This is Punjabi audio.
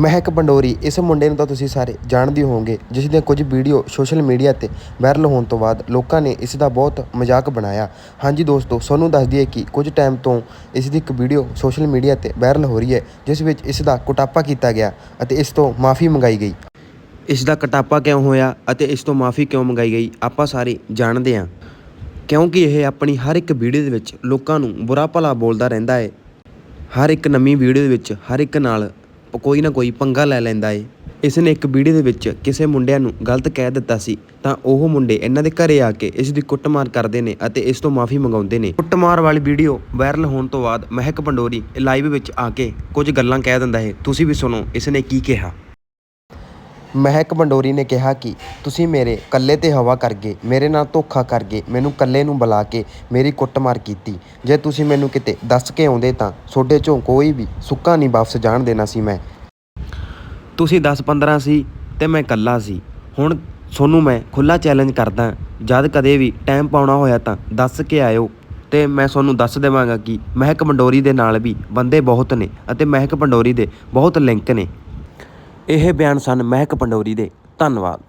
ਮਹਿਕ ਪੰਡੋਰੀ ਇਸ ਮੁੰਡੇ ਨੂੰ ਤਾਂ ਤੁਸੀਂ ਸਾਰੇ ਜਾਣਦੇ ਹੋਵੋਗੇ, ਜਿਸ ਦੀਆਂ ਕੁਝ ਵੀਡੀਓ ਸੋਸ਼ਲ ਮੀਡੀਆ ਤੇ ਵਾਇਰਲ ਹੋਣ ਤੋਂ ਬਾਅਦ ਲੋਕਾਂ ਨੇ ਇਸ ਦਾ ਬਹੁਤ ਮਜ਼ਾਕ ਬਣਾਇਆ। ਹਾਂਜੀ ਦੋਸਤੋ ਤੁਹਾਨੂੰ ਦੱਸ ਦਈਏ ਕਿ ਕੁਝ ਟਾਈਮ ਤੋਂ ਇਸ ਦੀ ਇੱਕ ਵੀਡੀਓ ਸੋਸ਼ਲ ਮੀਡੀਆ ਤੇ ਵਾਇਰਲ ਹੋ ਰਹੀ ਹੈ, ਜਿਸ ਵਿੱਚ ਇਸ ਦਾ ਕੁਟਾਪਾ ਕੀਤਾ ਗਿਆ ਅਤੇ ਇਸ ਤੋਂ ਮਾਫੀ ਮੰਗਾਈ ਗਈ। ਇਸ ਦਾ ਕਟਾਪਾ ਕਿਉਂ ਹੋਇਆ ਅਤੇ ਇਸ ਤੋਂ ਮਾਫੀ ਕਿਉਂ ਮੰਗਾਈ ਗਈ, ਆਪਾਂ ਸਾਰੇ ਜਾਣਦੇ ਹਾਂ। ਕਿਉਂਕਿ ਇਹ ਆਪਣੀ ਹਰ ਇੱਕ ਵੀਡੀਓ ਦੇ ਵਿੱਚ ਲੋਕਾਂ ਨੂੰ ਬੁਰਾ ਭਲਾ ਬੋਲਦਾ ਰਹਿੰਦਾ ਹੈ। ਹਰ ਇੱਕ ਨਵੀਂ ਵੀਡੀਓ ਦੇ ਵਿੱਚ ਹਰ ਇੱਕ ਨਾਲ ਕੋਈ ਨਾ ਕੋਈ ਪੰਗਾ ਲੈ ਲੈਂਦਾ ਏ। ਇਸ ਨੇ ਇੱਕ ਵੀਡੀਓ ਦੇ ਵਿੱਚ ਕਿਸੇ ਮੁੰਡਿਆਂ ਨੂੰ ਗਲਤ ਕਹਿ ਦਿੱਤਾ ਸੀ, ਤਾਂ ਉਹ ਮੁੰਡੇ ਇਹਨਾਂ ਦੇ ਘਰੇ ਆ ਕੇ ਇਸ ਦੀ ਕੁੱਟਮਾਰ ਕਰਦੇ ਨੇ ਅਤੇ ਇਸ ਤੋਂ ਮਾਫੀ ਮੰਗਾਉਂਦੇ ਨੇ। ਕੁੱਟਮਾਰ ਵਾਲੀ ਵੀਡੀਓ ਵਾਇਰਲ ਹੋਣ ਤੋਂ ਬਾਅਦ ਮਹਿਕ ਪੰਡੋਰੀ ਲਾਈਵ ਵਿੱਚ ਆ ਕੇ ਕੁਝ ਗੱਲਾਂ ਕਹਿ ਦਿੰਦਾ ਹੈ। ਤੁਸੀਂ ਵੀ ਸੁਣੋ ਇਸ ਨੇ ਕੀ ਕਿਹਾ? ਮਹਿਕ ਮੰਡੋਰੀ ਨੇ ਕਿਹਾ ਕਿ ਤੁਸੀਂ ਮੇਰੇ ਇਕੱਲੇ ਤੇ ਹਵਾ ਕਰ ਗਏ, ਮੇਰੇ ਨਾਲ ਧੋਖਾ ਕਰ ਗਏ, ਮੈਨੂੰ ਇਕੱਲੇ ਨੂੰ ਬੁਲਾ ਕੇ ਮੇਰੀ ਕੁੱਟਮਾਰ ਕੀਤੀ। ਜੇ ਤੁਸੀਂ ਮੈਨੂੰ ਕਿਤੇ ਦੱਸ ਕੇ ਆਉਂਦੇ ਤਾਂ ਤੁਹਾਡੇ ਚੋਂ ਕੋਈ ਵੀ ਸੁੱਕਾ ਨਹੀਂ ਵਾਪਸ ਜਾਣ ਦੇਣਾ ਸੀ ਮੈਂ। ਤੁਸੀਂ 10-15 ਸੀ ਤੇ ਮੈਂ ਇਕੱਲਾ ਸੀ। ਹੁਣ ਤੁਹਾਨੂੰ ਮੈਂ ਖੁੱਲਾ ਚੈਲੰਜ ਕਰਦਾ, ਜਦ ਕਦੇ ਵੀ ਟਾਈਮ ਪਾਉਣਾ ਹੋਇਆ ਤਾਂ ਦੱਸ ਕੇ ਆਇਓ ਤੇ ਮੈਂ ਤੁਹਾਨੂੰ ਦੱਸ ਦੇਵਾਂਗਾ ਕਿ ਮਹਿਕ ਪੰਡੋਰੀ ਦੇ ਨਾਲ ਵੀ ਬੰਦੇ ਬਹੁਤ ਨੇ ਅਤੇ ਮਹਿਕ ਪੰਡੋਰੀ ਦੇ ਬਹੁਤ ਲਿੰਕ ਨੇ। ਇਹ ਬਿਆਨ ਸਨ ਮਹਿਕ ਪੰਡੋਰੀ ਦੇ। ਧੰਨਵਾਦ।